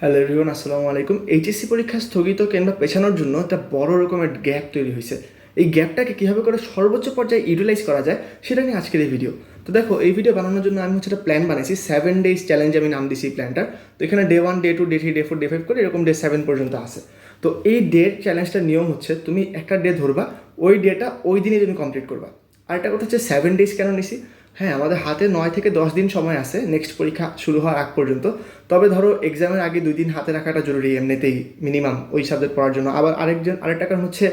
Hello রিওন আসসালামু আলাইকুম। HSC পরীক্ষা স্থগিত কিংবা পেছানোর জন্য একটা বড় রকমের গ্যাপ তৈরি হয়েছে। এই গ্যাপটাকে কীভাবে করে সর্বোচ্চ পর্যায়ে ইউটিলাইজ করা যায় সেটা নিয়ে আজকের এই ভিডিও তো দেখো, এই ভিডিও বানানোর জন্য আমি হচ্ছে একটা প্ল্যান বানিয়েছি সেভেন ডেজ চ্যালেঞ্জ আমি নাম দিয়েছি প্ল্যানটার তো এখানে day one day two day three day four day five করে এরকম ডে সেভেন পর্যন্ত আসে তো এই ডে চ্যালেঞ্জটার নিয়ম হচ্ছে তুমি একটা ডে ধরবা, ওই ডেটা ওই দিনই তুমি কমপ্লিট করবা। আর একটা কথা হচ্ছে সেভেন ডেজ কেন নিছি? হ্যাঁ আমাদের হাতে নয় থেকে দশ দিন সময় আছে নেক্সট পরীক্ষা শুরু হওয়ার আগ পর্যন্ত। তবে ধরো এক্সামের আগে দুই দিন হাতে রাখাটা জরুরি এমনিতেই মিনিমাম ওই সাবজেক্ট পড়ার জন্য। আবার আরেকজন, আরেকটা কারণ হচ্ছে,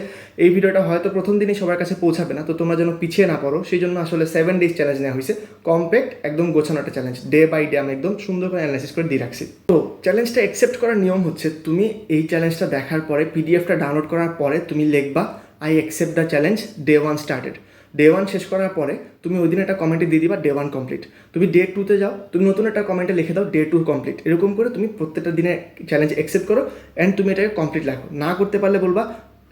এই ভিডিওটা হয়তো প্রথম দিনই সবার কাছে পৌঁছাবে না, তো তোমরা যেন পিছিয়ে না পড়ো। সেই জন্য আসলে সেভেন ডেজ চ্যালেঞ্জ নেওয়া হয়েছে। কমপ্যাক্ট একদম গোছানো একটা চ্যালেঞ্জ ডে বাই ডে আমি একদম সুন্দর করে অ্যানালাইসিস করে দিয়ে রাখছি। তো চ্যালেঞ্জটা অ্যাকসেপ্ট করার নিয়ম হচ্ছে, তুমি এই চ্যালেঞ্জটা দেখার পরে পিডিএফটা ডাউনলোড করার পরে তুমি লিখবা I accept the challenge day one started day one শেষ করার পরে তুমি ওই দিন একটা কমেন্টে দিয়ে দিবা ডে ওয়ান কমপ্লিট তুমি ডে টুতে যাও, তুমি নতুন একটা কমেন্টে লিখে দাও ডে টু কমপ্লিট এরকম করে তুমি প্রত্যেকটা দিনে চ্যালেঞ্জ অ্যাকসেপ্ট করো অ্যান্ড তুমি এটাকে কমপ্লিট রাখো না করতে পারলে বলবা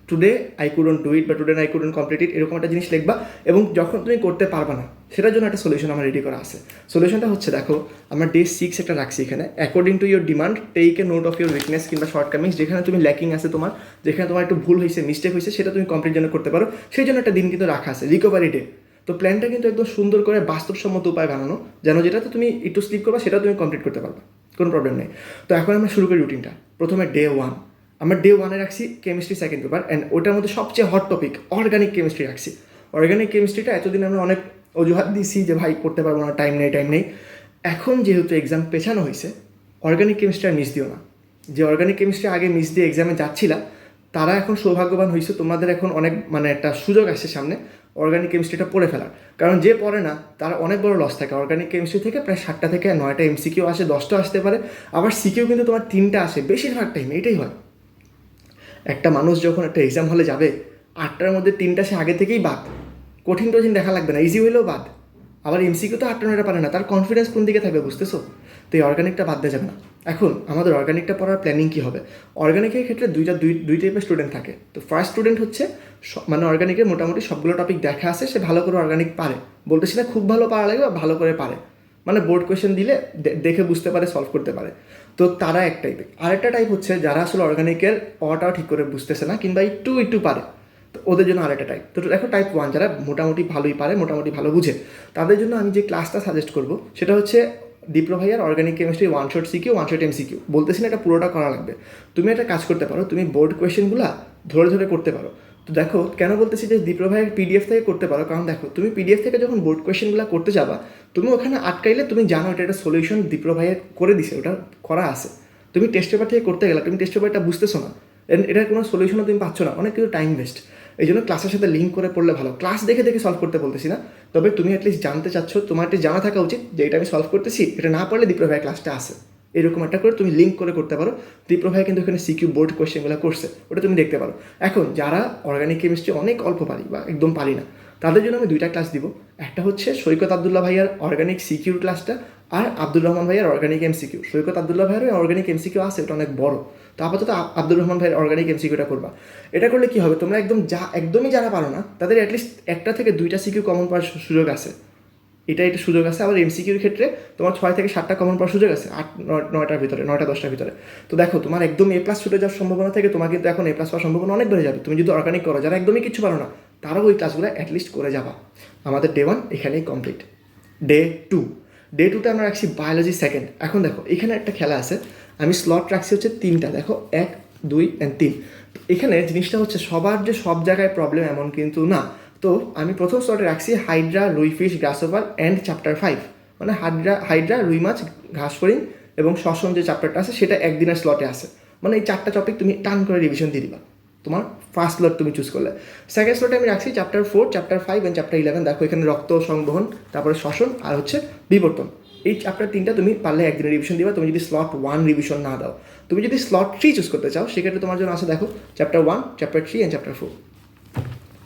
today I couldn't do it বা today I couldn't complete it এরকম একটা জিনিস লিখবা এবং যখন তুমি করতে পারবা না সেটার জন্য একটা সলিউশন আমার রেডি করা আছে। সলিউশনটা হচ্ছে, দেখো, আমরা ডে সিক্স একটা রাখছি এখানে। According to your demand take a note of your weakness কিংবা শর্টকামিংস যেখানে তুমি ল্যাকিং আছে তোমার, যেখানে তোমার একটু ভুল হয়েছে মিস্টেক হয়েছে, সেটা তুমি কমপ্লিট যেন করতে পারো। সেই জন্য একটা দিন কিন্তু রাখা আছে রিকভারি ডে তো প্ল্যানটা কিন্তু একদম সুন্দর করে বাস্তবসম্মত উপায় বানানো, যেন যেটাতে তুমি একটু স্লিপ করবা সেটা তুমি কমপ্লিট করতে পারবে। কোনো প্রবলেম নেই। তো এখন আমরা শুরু করি রুটিনটা প্রথমে ডে ওয়ান আমরা ডে ওয়ানে রাখছি কেমিস্ট্রি সেকেন্ড পেপার অ্যান্ড ওটার মধ্যে সবচেয়ে হট টপিক অর্গানিক কেমিস্ট্রি রাখছি। অর্গানিক কেমিস্ট্রিটা এতদিন আমরা অনেক অজুহাত দিছি যে ভাই পড়তে পারব না টাইম নেই টাইম নেই। এখন যেহেতু এক্সাম পেছানো হয়েছে অর্গানিক কেমিস্ট্রি আর মিস দিও না। যে অর্গানিক কেমিস্ট্রি আগে মিস দিয়ে এক্সামে যাচ্ছিলা, তারা এখন সৌভাগ্যবান হয়েছে তোমাদের এখন অনেক মানে একটা সুযোগ আসছে সামনে অর্গানিক কেমিস্ট্রিটা পড়ে ফেলার। কারণ যে পড়ে না, তার অনেক বড় লস থাকে। অর্গানিক কেমিস্ট্রি থেকে প্রায় সাতটা থেকে নয়টা এমসিকিউ আসে, দশটা আসতে পারে। আবার সিকিউ কিন্তু তোমার তিনটা আসে, বেশিরভাগ টাইম এটাই হয়। একটা মানুষ যখন একটা এক্সাম হলে যাবে, আটটার মধ্যে তিনটা সে আগে থেকেই বাদ। কঠিন টঠিন দেখা লাগবে না ইজি হইলেও বাদ। আবার এমসিকিউ তো আটটা নয়টা পারে না, তার কনফিডেন্স কোন দিকে থাকবে বুঝতেছো? তো এই অর্গানিকটা বাদ দেওয়া যাবে না। এখন আমাদের অর্গানিকটা পড়ার প্ল্যানিং কী হবে? অর্গানিকের ক্ষেত্রে দুইটা, দুই দুই টাইপের স্টুডেন্ট থাকে। তো ফার্স্ট স্টুডেন্ট হচ্ছে মানে অর্গানিকের মোটামুটি সবগুলো টপিক দেখা আছে, সে ভালো করে অর্গানিক পারে। বলতেছি না খুব ভালো পারা লাগে বা ভালো করে পারে। মানে বোর্ড কোয়েশ্চেন দিলে দেখে বুঝতে পারে সলভ করতে পারে। তো তারা এক টাইপের আরেকটা টাইপ হচ্ছে যারা আসলে অর্গানিকের অটাও ঠিক করে বুঝতেছে না, কিংবা একটু একটু পারে। তো ওদের জন্য আরেকটা টাইপ তো দেখো টাইপ ওয়ান যারা মোটামুটি ভালোই পারে, মোটামুটি ভালো বুঝে, তাদের জন্য আমি যে ক্লাসটা সাজেস্ট করব, সেটা হচ্ছে দীপ্র ভাইয়ার organic chemistry one shot CQ one shot M CQ বলতেছি না এটা পুরোটা করা লাগবে। তুমি একটা কাজ করতে পারো, তুমি বোর্ড কোয়েশ্চেনগুলো ধরে ধরে করতে পারো। তো দেখো, কেন বলতেছি যে দীপ্র ভাইয়ের পিডিএফ থেকে করতে পারো? কারণ দেখো, তুমি পিডিএফ থেকে যখন বোর্ড কোয়েশ্চেনগুলো করতে যাবা, তুমি ওখানে আটকাইলে তুমি জানো এটা একটা সলিউশন দীপ্র ভাইয়ের করে দিছে, ওটা করা আছে। তুমি টেস্ট পেপার থেকে করতে গেলে, তুমি টেস্ট পেপারটা বুঝতেছো না। এটার কোনো সলিউশনও তুমি পাচ্ছ না। অনেক কিছু টাইম ওয়েস্ট এই জন্য ক্লাসের সাথে লিঙ্ক করে পড়লে ভালো। ক্লাস দেখে দেখে সলভ করতে বলতেছি না। তবে তুমি অ্যাটলিস্ট জানতে চাচ্ছ, তোমার একটা জানা থাকা উচিত যে এটা আমি সলভ করতেছি, এটা না পারলে দীপ্র ক্লাসটা আসে এরকম একটা করে তুমি লিঙ্ক করে করতে পারো। দীপ্র ভাই কিন্তু এখানে সিকিউ বোর্ড কোয়েশ্চেনগুলো করছে, ওটা তুমি দেখতে পারো। এখন যারা অর্গানিক কেমিস্ট্রি অনেক অল্প পারি বা একদম পারি না, তাদের জন্য আমি দুইটা ক্লাস দিব। একটা হচ্ছে সৈকত আবদুল্লাহ ভাইয়ার অর্গানিক সিকিউর ক্লাসটা আর আব্দুর রহমান ভাইয়ের অর্গানিক এমসিকিউ সৈকত আবদুল্লাহ ভাইয়ের অর্গানিক এমসিকিউ আছে, ওটা অনেক বড়। তো আপাতত আব্দুর রহমান ভাইয়ের অর্গানিক এমসিকিউটা করবা। এটা করলে কি হবে? তোমরা একদম যা একদমই যারা পারো না, তাদের অ্যাটলিস্ট একটা থেকে দুইটা সিকিউ কমন পাওয়ার সুযোগ আছে। এটা একটা সুযোগ আছে। আবার এমসিকিউর ক্ষেত্রে তোমার ছয় থেকে সাতটা কমন পাওয়ার সুযোগ আছে, আট, নয়- নয়টার ভিতরে, নয়টা, দশটার ভিতরে। তো দেখো, তোমার একদম এ প্লাস ছুটে যাওয়ার সম্ভাবনা থেকে, তোমার কিন্তু এখন এ প্লাস পাওয়ার সম্ভাবনা অনেক বেড়ে যাবে। তুমি যদি অর্গানিক করো, যারা একদমই কিছু পারো না, তারাও ওই ক্লাসগুলো অ্যাটলিস্ট করে যাবা। আমাদের ডে ওয়ান এখানেই কমপ্লিট ডে টু ডে টুতে আমরা রাখছি বায়োলজি সেকেন্ড এখন দেখো, এখানে একটা খেলা আছে। আমি স্লট রাখছি হচ্ছে তিনটা, দেখো, এক, দুই অ্যান্ড তিন। এখানে জিনিসটা হচ্ছে সবার যে সব জায়গায় প্রবলেম এমন কিন্তু না। তো আমি প্রথম স্লটে রাখছি hydra rui fish grasshopper and chapter five মানে হাইড্রা হাইড্রা রুই মাছ ঘাস ফড়িং এবং শ্বসন যে চ্যাপ্টারটা আছে, সেটা একদিনের স্লটে আছে। মানে এই চারটা টপিক তুমি টান করে রিভিশন দিয়ে দিবা। তোমার ফার্স্ট স্লট তুমি চুজ করলে। সেকেন্ড স্লটে আমি রাখছি chapter four chapter five and chapter eleven দেখো এখানে রক্ত সংবহন, তারপরে শ্বসন আর হচ্ছে বিবর্তন। এই চ্যাপ্টার তিনটা তুমি পারলে একদিনে রিভিশন দিবা, তুমি যদি স্লট ওয়ান রিভিশন না দাও। তুমি যদি স্লট থ্রি চুজ করতে চাও, সেক্ষেত্রে তোমার জন্য আছে দেখো chapter one chapter three and chapter four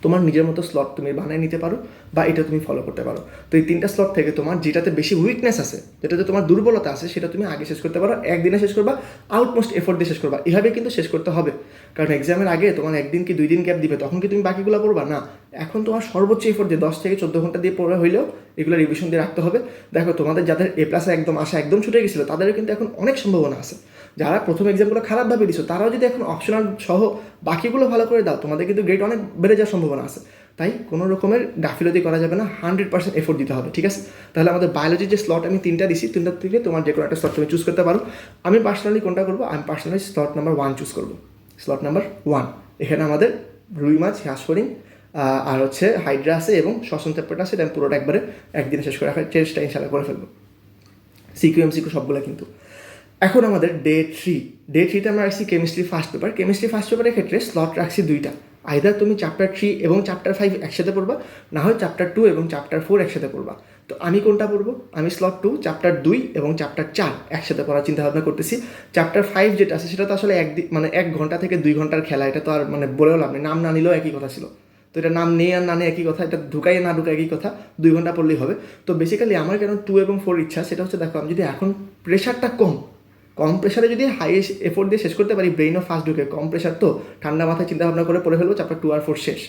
তোমার নিজের মতো স্লট তুমি বানিয়ে নিতে পারো বা এটা তুমি ফলো করতে পারো। তো এই তিনটা স্লট থেকে তোমার যেটাতে বেশি উইকনেস আছে, যেটাতে তোমার দুর্বলতা আছে, সেটা তুমি আগে শেষ করতে পারো, একদিনে শেষ করবা আউটমোস্ট এফোর্ট দিয়ে শেষ করবা। এভাবে কিন্তু শেষ করতে হবে। কারণ এক্সামের আগে তোমার একদিন কি দুই দিন গ্যাপ দিবে, তখন কি তুমি বাকিগুলো পড়বা? না। এখন তোমার সর্বোচ্চ এফোর্ট দিয়ে দশ থেকে চোদ্দ ঘণ্টা দিয়ে পড়া হইলেও এগুলো রিভিশন দিয়ে রাখতে হবে। দেখো, তোমাদের যাদের এ প্লাসে একদম আসা একদম ছুটে গেছিল, তাদেরও কিন্তু এখন অনেক সম্ভাবনা আছে। যারা প্রথম এক্সামগুলো খারাপভাবে দিছো, তারাও যদি এখন অপশনাল সহ বাকিগুলো ভালো করে দাও, তোমাদের কিন্তু গ্রেড অনেক বেড়ে যাওয়ার সম্ভাবনা আছে। তাই কোনো রকমের গাফিলতি করা যাবে না হান্ড্রেড পার্সেন্ট এফোর্ট দিতে হবে, ঠিক আছে? তাহলে আমাদের বায়োলজির যে স্লট আমি তিনটা দিছি, তিনটার থেকে তোমার যে কোনো একটা স্লট তুমি চুজ করতে পারো। আমি পার্সোনালি কোনটা করব? আমি personally slot number one choose করব। স্লট নাম্বার ওয়ান এখানে আমাদের রুই মাছ হাঁসফড়িং আর হচ্ছে হাইড্রা আছে এবং শ্বসন চ্যাপ্টারটা আছে, এটা পুরোটা একবারে একদিনে শেষ করে রাখার চেষ্টা ইনশাল্লাহ করে ফেলব। সিকিউ, এমসিকিউ সবগুলো কিন্তু। এখন আমাদের ডে থ্রি। ডে থ্রিতে আমরা রাখছি chemistry first paper. Chemistry first পেপারের ক্ষেত্রে স্লট রাখছি দুইটা। আইদার তুমি চ্যাপ্টার থ্রি এবং চ্যাপ্টার ফাইভ একসাথে পড়বা, না হয় চ্যাপ্টার টু এবং চ্যাপ্টার ফোর একসাথে পড়বা। তো আমি কোনটা পড়ব? আমি স্লট টু চ্যাপ্টার দুই এবং চ্যাপ্টার চার একসাথে পড়ার চিন্তা ভাবনা করতেছি। চ্যাপ্টার ফাইভ যেটা আছে, সেটা তো আসলে এক মানে এক ঘণ্টা থেকে দুই ঘণ্টার খেলা, এটা তো আর মানে বলেও লাভ নেই। নাম না নিলেও একই কথা ছিল। তো এটা নাম নেই আর না নেই একই কথা, এটা ঢুকাই না ঢুকাই একই কথা, দুই ঘণ্টা পড়লেই হবে। তো বেসিক্যালি আমার কেন টু এবং ফোর ইচ্ছা, সেটা হচ্ছে দেখো, আমি যদি এখন প্রেশারটা কম কম প্রেশারে যদি হাইয়েস্ট এফোর্ট দিয়ে শেষ করতে পারি ব্রেইনও ফাস্ট ঢুকে, কম প্রেশার তো, ঠান্ডা মাথায় চিন্তা ভাবনা করে পড়ে ফেলব চ্যাপ্টার টু আর ফোর শেষ।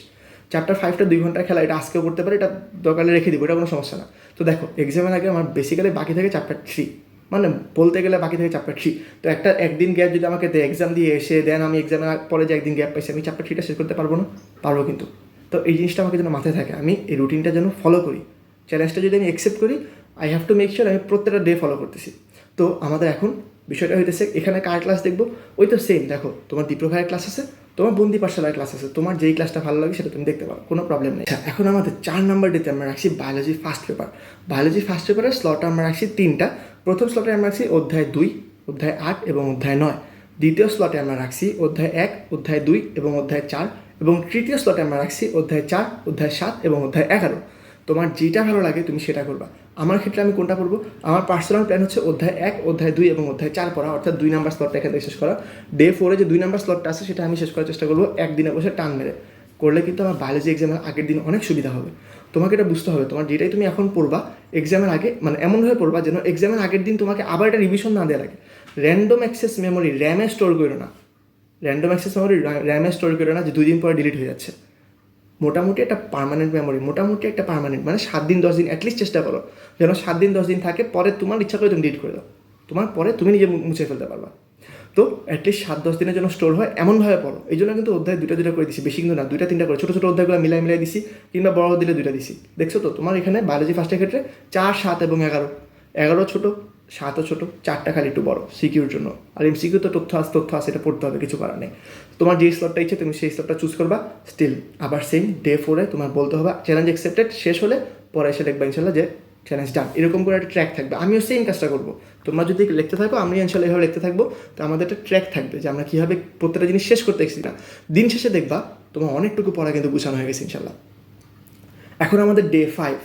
চ্যাপ্টার ফাইভটা দুই ঘণ্টার খেলা, এটা আজকেও করতে পারি, এটা দরকারে রেখে দিব, এটা কোনো সমস্যা না। তো দেখো এক্সামের আগে আমার বেসিক্যালি বাকি থাকে চ্যাপ্টার থ্রি মানে বলতে গেলে বাকি থাকে চ্যাপ্টার থ্রি তো একটা একদিন গ্যাপ যদি আমাকে দেয় এক্সাম দিয়ে এসে দেন, আমি এক্সামের পরে যে একদিন গ্যাপ পাইছি, আমি চ্যাপ্টার থ্রিটা শেষ করতে পারব না? পারব কিন্তু। তো এই জিনিসটা আমাকে যেন মাথায় থাকে, আমি এই রুটিনটা যেন ফলো করি। চ্যালেঞ্জটা যদি আমি অ্যাকসেপ্ট করি I have to make sure আমি প্রত্যেকটা ডে ফলো করতেছি। তো আমাদের এখন বিষয়টা হইতেছে, এখানে কার ক্লাস দেখব? ওই তো সেম দেখো, তোমার দীপ্র ভাইয়ের ক্লাস আছে তোমার বন্দি পাঠশালার ক্লাস আছে তোমার যেই ক্লাসটা ভালো লাগে সেটা তুমি দেখতে পারো কোনো প্রবলেম নেই। আচ্ছা, এখন আমাদের চার নাম্বার ডেতে আমরা রাখছি biology first paper biology first পেপারের স্লট আমরা রাখছি তিনটা। প্রথম স্লটে আমরা রাখছি অধ্যায় দুই অধ্যায় আট এবং অধ্যায় নয়। দ্বিতীয় স্লটে আমরা রাখছি অধ্যায় এক অধ্যায় দুই এবং অধ্যায় চার এবং তৃতীয় স্লটে আমরা রাখছি অধ্যায় চার অধ্যায় সাত এবং অধ্যায় এগারো। তোমার যেটা ভালো লাগে তুমি সেটা করবা। আমার ক্ষেত্রে আমি কোনটা পড়ব আমার পার্সোনাল প্ল্যান হচ্ছে অধ্যায় এক, অধ্যায় দুই এবং অধ্যায় চার পড়া, অর্থাৎ দুই নাম্বার স্লটটা এখান থেকে শেষ করা। ডে ফোরে যে দুই নাম্বার স্লটটা আছে, সেটা আমি শেষ করার চেষ্টা করব। একদিনে বসে টান মেরে। করলে কিন্তু আমার বায়োলজি এক্সামের আগের দিন অনেক সুবিধা হবে। তোমাকে এটা বুঝতে হবে। তোমার যেটাই তুমি এখন পড়বা এক্সামের আগে মানে এমনভাবে পড়বা যেন এক্সামের আগের দিন তোমাকে আবার এটা রিভিশন না দেওয়া লাগে। র্যান্ডম অ্যাক্সেস মেমোরি র্যামে স্টোর করো না। র্যান্ডম অ্যাক্সেস মেমোরি র্যামে স্টোর করো না যে দুই দিন পরে ডিলিট হয়ে যাচ্ছে। মোটামুটি একটা পার্মানেন্ট মেমোরি মোটামুটি একটা পার্মানেন্ট মানে সাত দিন, দশ দিন অ্যাটলিস্ট চেষ্টা করো। যেন সাত দিন, দশ দিন থাকে, পরে তোমার ইচ্ছা করে তুমি ডিলিট করে দাও। তোমার পরে তুমি নিজে মুছে ফেলতে পারবা। তো অ্যাটলিস্ট সাত, দশ দিনের জন্য স্টোর হয়, এমনভাবে পড়ো। এই জন্য কিন্তু অধ্যায় দুটা দুটা করে দিছি, বেশি কিন্তু না, দুইটা, তিনটা করে। ছোটো ছোটো অধ্যায়গুলো মিলাই মিলাই দিছি, কিংবা বড় দিলে দুইটা দিছি। দেখছ তো? তোমার এখানে বায়োলজি ফার্স্টের ক্ষেত্রে চার, সাত এবং এগারো। এগারো ছোটো সাতও ছোটো, চারটা খালি একটু বড় সিকিউর জন্য। আর এমসিকিউ তো তথ্য আছে তথ্য আছে, এটা পড়তে হবে, কিছু করার নেই। তোমার যে স্লটটা ইচ্ছে, তুমি সেই স্লটটা চুজ করবা স্টিল আবার সেম ডে ফোরে তোমার বলতে হবে চ্যালেঞ্জ অ্যাকসেপ্টেড শেষ হলে পরে এসে দেখবা ইনশাল্লাহ যে চ্যালেঞ্জ ডান এরকম করে একটা ট্র্যাক থাকবে। আমিও সেম কাজটা করব। তোমরা যদি লিখতে থাকো আমি ইনশাল্লাহ এভাবে লিখতে থাকব। তো আমাদের একটা ট্র্যাক থাকবে যে আমরা কীভাবে প্রত্যেকটা জিনিস শেষ করতে এসেছি না। দিন শেষে দেখবা, তোমার অনেকটুকু পড়া কিন্তু গুছানো হয়ে গেছে ইনশাল্লাহ। এখন আমাদের day five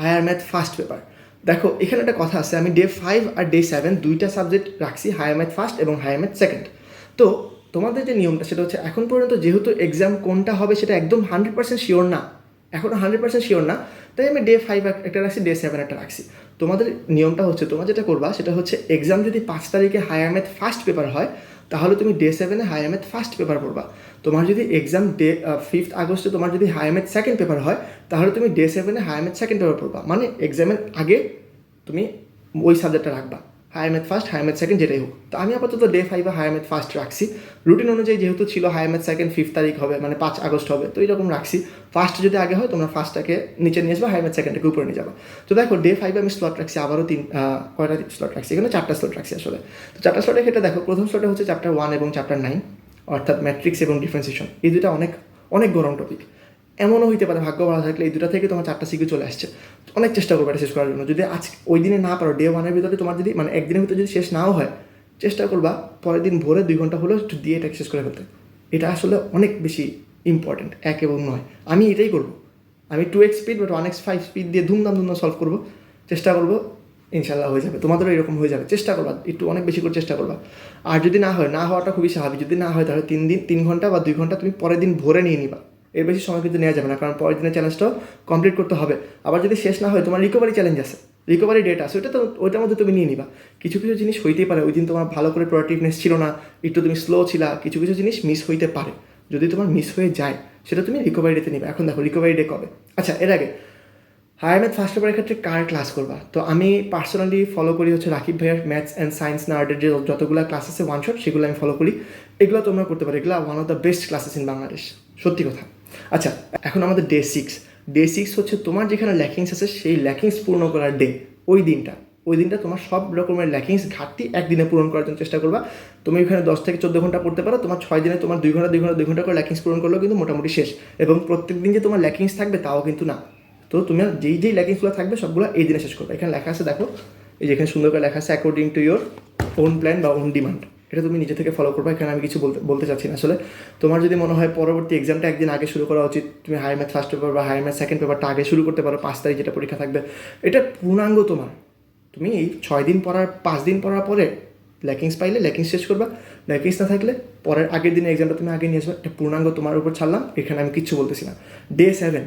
higher math first paper দেখো, এখানে একটা কথা আছে, আমি ডে ফাইভ আর ডে সেভেন দুইটা সাবজেক্ট রাখছি হায়ার ম্যাথ ফার্স্ট এবং হায়ার ম্যাথ সেকেন্ড তো, তোমাদের যে নিয়মটা, সেটা হচ্ছে এখন পর্যন্ত যেহেতু এক্সাম কোনটা হবে সেটা একদম হান্ড্রেড পার্সেন্ট শিওর না এখনও হান্ড্রেড পার্সেন্ট শিওর না, তাই আমি ডে ফাইভ একটা রাখছি ডে সেভেন একটা রাখছি। তোমাদের নিয়মটা হচ্ছে, তোমরা যেটা করবা, সেটা হচ্ছে এক্সাম যদি পাঁচ তারিখে হায়ার ম্যাথ ফার্স্ট পেপার হয় তাহলে তুমি ডে সেভেনে হাই ম্যাথ ফার্স্ট পেপার পড়বা। তোমার যদি এক্সাম ডে ফিফথ আগস্টে তোমার যদি হাই ম্যাথ সেকেন্ড পেপার হয়, তাহলে তুমি ডে সেভেনে হাই ম্যাথ সেকেন্ড পেপার পড়বা। মানে এক্সামের আগে তুমি ওই সাবজেক্টটা রাখবা। Higher math first higher math second যেটাই হোক। তো আমি আপাতত ডে ফাইভে হায়ার ম্যাথ ফার্স্ট রাখছি। রুটিন অনুযায়ী যেহেতু ছিল হায়ার ম্যাথ সেকেন্ড ফিফথ তারিখ হবে মানে পাঁচ আগস্ট হবে, তো এইরকম রাখছি। ফার্স্ট যদি আগে হয়, তোমরা ফার্স্টটাকে নিচে নিয়ে আসবে হায়ার ম্যাথ সেকেন্ডটাকে উপরে নিয়ে যাবে। তো দেখো ডে ফাইভে আমি স্লট রাখছি, আবারও তিন কয়টা স্লট রাখছি? এখানে চারটা স্লট রাখছি আসলে। তো চারটা স্লটের ক্ষেত্রে দেখো, প্রথম স্লটে হচ্ছে চ্যাপ্টার ওয়ান এবং চ্যাপ্টার নাইন অর্থাৎ ম্যাট্রিক্স এবং ডিফারেন্সিয়েশন এই দুটা অনেক অনেক গরম টপিক এমনও হইতে পারে ভাগ্য ভালো থাকলে এই দুটা থেকে তোমার চারটা সিকিউ চলে আসছে। অনেক চেষ্টা করবে এটা শেষ করার জন্য। যদি আজ ওই দিনে না পারো ডে ওয়ানের ভিতরে তোমার যদি মানে একদিনের ভিতরে যদি শেষ নাও হয়, চেষ্টা করবা পরের দিন ভোরে দুই ঘণ্টা হলেও একটু দিয়ে এটা শেষ করে ফেলতে। এটা আসলে অনেক বেশি ইম্পর্টেন্ট এক এবং নয়। আমি এটাই করব। আমি two x speed but one x five speed দিয়ে ধুমধাম ধুমধাম সলভ করব। চেষ্টা করব ইনশাল্লাহ হয়ে যাবে। তোমাদেরও এরকম হয়ে যাবে। চেষ্টা করবা, একটু অনেক বেশি করে চেষ্টা করবা। আর যদি না হয়, না হওয়াটা খুবই স্বাভাবিক। যদি না হয়, তাহলে তিন দিন, তিন ঘণ্টা বা দুই ঘণ্টা তুমি পরের দিন ভোরে নিয়ে নিবা। এর বেশি সময় কিন্তু নেওয়া যাবে না, কারণ পরের দিনের চ্যালেঞ্জটাও কমপ্লিট করতে হবে। আবার যদি শেষ না হয়, তোমার রিকভারি চ্যালেঞ্জ আছে। রিকভারি ডেট আছে, ওইটা তো ওইটার মধ্যে তুমি নিয়ে নিবা। কিছু কিছু জিনিস হইতেই পারে, ওই দিন তোমার ভালো করে প্রোডাক্টিভনেস ছিল না, একটু তুমি স্লো ছিলা, কিছু কিছু জিনিস মিস হইতে পারে। যদি তোমার মিস হয়ে যায়, সেটা তুমি রিকভারি ডেতে নিবে। এখন দেখো রিকভারি ডে কবে? আচ্ছা এর আগে হায়ার ম্যাথ ফার্স্ট পেপারের ক্ষেত্রে কার ক্লাস করবা। তো আমি পার্সোনালি ফলো করি হচ্ছে রাকিব ভাইয়ার ম্যাথস অ্যান্ড সায়েন্স নার্ডের যে যতগুলো ক্লাস আছে ওয়ান শট সেগুলো আমি ফলো করি। এগুলো তোমরা করতে পারো। এগুলো one of the best classes in Bangladesh সত্যি কথা। আচ্ছা এখন আমাদের ডে সিক্স ডে সিক্স হচ্ছে তোমার যেখানে ল্যাকিংস আছে, সেই ল্যাকিংস পূর্ণ করার ডে ওই দিনটা। ওই দিনটা তোমার সব রকমের ল্যাকিংস ঘাটতি একদিনে পূরণ করার জন্য চেষ্টা করবা। তুমি ওখানে দশ থেকে চোদ্দ ঘণ্টা পড়তে পারো, তোমার ছয় দিনে তোমার দুই ঘণ্টা দুই ঘণ্টা দুই ঘণ্টা করে ল্যাকিংস পূরণ করলেও কিন্তু মোটামুটি শেষ। এবং প্রত্যেক দিন যে তোমার ল্যাকিংস থাকবে তাও কিন্তু না। তো তুমি যেই যেই ল্যাকিংসগুলো থাকবে সবগুলো এই দিনে শেষ করবে। এখানে লেখা আছে, দেখো, এই যে এখানে সুন্দর করে লেখা আছে according to your own plan বা ওন ডিমান্ড এটা তুমি নিজে থেকে ফলো করবে এখানে আমি কিছু বলতে বলতে চাচ্ছি না। আসলে তোমার যদি মনে হয় পরবর্তী এক্সামটা একদিন আগে শুরু করা উচিত, তুমি হায়ার ম্যাথ ফার্স্ট পেপার বা হায়ার ম্যাথ সেকেন্ড পেপারটা আগে শুরু করতে পারো, পাঁচ তারিখ যেটা পরীক্ষা থাকবে। এটা পূর্ণাঙ্গ তোমার। তুমি এই ছয় দিন পড়ার, পাঁচ দিন পড়ার পরে ল্যাকিংস পাইলে ল্যাকিংস শেষ করবা। ল্যাকিংস না থাকলে পরের আগের দিনে এক্সামটা তুমি আগে নিয়ে আসবে এটা পূর্ণাঙ্গ তোমার উপর ছাড়লাম, এখানে আমি কিচ্ছু বলতেছি না। ডে সেভেন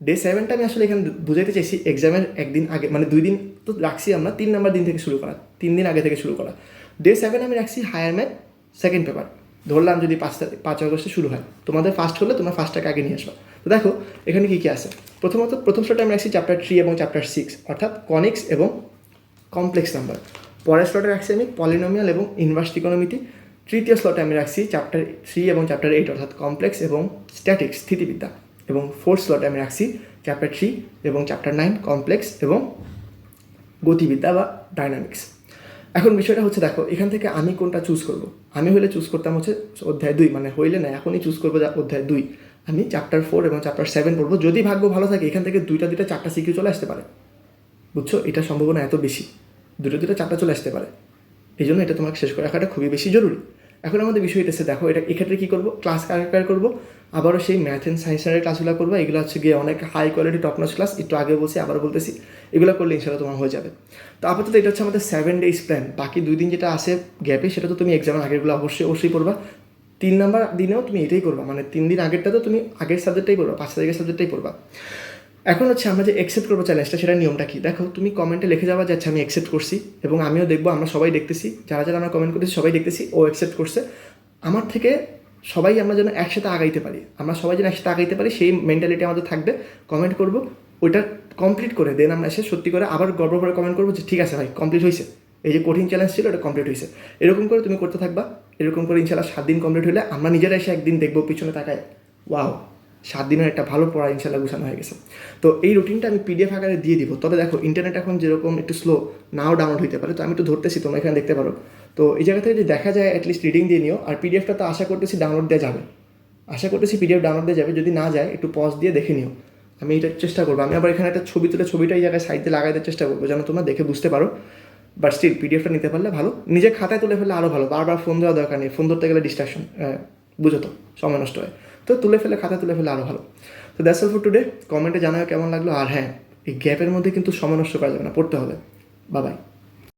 ডে সেভেনটা আমি আসলে এখানে বুঝাইতে চাইছি এক্সামের একদিন আগে মানে দুই দিন তো রাখছি আমরা, তিন নাম্বার দিন থেকে শুরু করা, তিন দিন আগে থেকে শুরু করা। ডে সেভেন আমি রাখছি হায়ার ম্যাথ সেকেন্ড পেপার ধরলাম যদি পাঁচ পাঁচ আগস্টে শুরু হয়। তোমাদের ফার্স্ট হলে তোমরা ফার্স্টটাকে আগে নিয়ে আসবা। তো দেখো, এখানে কী কী আছে? প্রথমত, প্রথম স্লটে আমি রাখছি চ্যাপ্টার থ্রি এবং চ্যাপ্টার সিক্স অর্থাৎ কনিক্স এবং কমপ্লেক্স নাম্বার পরের স্লটে রাখছি আমি পলিনোমিয়াল এবং ইনভার্স ইকোনমিতে তৃতীয় স্লটে আমি রাখছি চ্যাপ্টার থ্রি এবং চ্যাপ্টার এইট অর্থাৎ কমপ্লেক্স এবং স্ট্যাটিক্স স্থিতিবিদ্যা। এবং ফোর্থ স্লটে আমি রাখছি চ্যাপ্টার থ্রি এবং চ্যাপ্টার নাইন কমপ্লেক্স এবং গতিবিদ্যা বা ডাইনামিক্স এখন বিষয়টা হচ্ছে, দেখো, এখান থেকে আমি কোনটা চুজ করব? আমি হলে চুজ করতাম হচ্ছে অধ্যায় দুই মানে হইলে না, এখনই চুজ করব অধ্যায় দুই। আমি চ্যাপ্টার ফোর এবং চ্যাপ্টার সেভেন পড়ব, যদি ভাগ্য ভালো থাকে, এখান থেকে দুইটা দুইটা চারটা সিকিউ চলে আসতে পারে। বুঝছ? এটা সম্ভাবনা এত বেশি। দুটো দুটো চারটা চলে আসতে পারে। এই জন্য এটা তোমাকে শেষ করে রাখাটা খুবই বেশি জরুরি। এখন আমাদের বিষয় এসে দেখো, এটা এক্ষেত্রে কী করব? ক্লাস কার করব। আবারও সেই ম্যাথ অ্যান্ড সায়েন্সের ক্লাসগুলো করব, এগুলো হচ্ছে গিয়ে অনেক high quality top notch class একটু আগে বলছি আবার বলতেছি, এগুলো করলে ইনশাল্লাহ তোমার হয়ে যাবে। তো আপাতত এটা হচ্ছে আমাদের সেভেন ডেজ প্ল্যান বাকি দুই দিন যেটা আসে গ্যাপে সেটা তো তুমি এক্সামের আগেরগুলো অবশ্যই অবশ্যই করবা তিন নাম্বার দিনেও তুমি এটাই করবা মানে তিন দিন আগেরটা তো তুমি আগের সাবজেক্টটাই পড়বা, পাঁচ তারিখের সাবজেক্টটাই পড়বা। এখন হচ্ছে আমরা যে অ্যাকসেপ্ট করব চ্যালেঞ্জটা সেটা নিয়মটা কি? দেখো, তুমি কমেন্টে লিখে যাওয়া যাচ্ছে আমি অ্যাকসেপ্ট করছি এবং আমিও দেখব, আমরা সবাই দেখতেছি। যারা যারা আমরা কমেন্ট করতেছি, সবাই দেখতেছি, ও অ্যাকসেপ্ট করছে। আমার থেকে সবাই আমরা যেন একসাথে আগাইতে পারি। আমরা সবাই যেন একসাথে আগাইতে পারি, সেই মেন্টালিটি আমাদের থাকবে। কমেন্ট করব, ওইটা কমপ্লিট করে দেন আমরা এসে সত্যি করে আবার গর্ব করে কমেন্ট করব যে, ঠিক আছে ভাই কমপ্লিট হয়েছে এই যে কঠিন চ্যালেঞ্জ ছিল ওটা কমপ্লিট হয়েছে এরকম করে তুমি করতে থাকবা, এরকম করে ইনশাল্লাহ সাত দিন কমপ্লিট হলে আমরা নিজেরা এসে একদিন দেখব পিছনে তাকায়, ওয়াও, সাত দিনের একটা ভালো পড়া ইনশাল্লাহ গুছানো হয়ে গেছে। তো এই রুটিনটা আমি পিডিএফ আকারে দিয়ে দিব। তবে দেখো ইন্টারনেট এখন যেরকম একটু স্লো নাও ডাউনলোড হইতে পারে। তো আমি একটু ধরতেছি, তোমরা এখানে দেখতে পারো। তো এই জায়গা থেকে যদি দেখা যায় অ্যাটলিস্ট রিডিং দিয়ে নিও। আর পিডিএফটা তো আশা করতেছি ডাউনলোড দেওয়া যাবে। আশা করতেছি পিডিএফ ডাউনলোড দেওয়া যাবে। যদি না যায়, একটু পজ দিয়ে দেখে নিও। আমি এটা চেষ্টা করব। আমি আবার এখানে একটা ছবি তুলে, ছবিটা এই জায়গায় সাইডে লাগাই দেওয়ার চেষ্টা করব, যেন তোমরা দেখে বুঝতে পারো। বাট স্টিল পিডিএফটা নিতে পারলে ভালো। নিজে খাতায় তুলে ফেললে আরও ভালো। বারবার ফোন দেওয়া দরকার নেই। ফোন ধরতে গেলে ডিস্ট্রাকশন বুঝো তো, সময় নষ্ট হয়। তো তুলে ফেলে খাতা তুলে ফেলে আরও ভালো। তো দ্যাটস অল ফর টুডে কমেন্টে জানাও কেমন লাগল। আর হ্যাঁ এই গ্যাপের মধ্যে কিন্তু সময় নষ্ট করা যাবে না। পড়তে হবে। বাবাই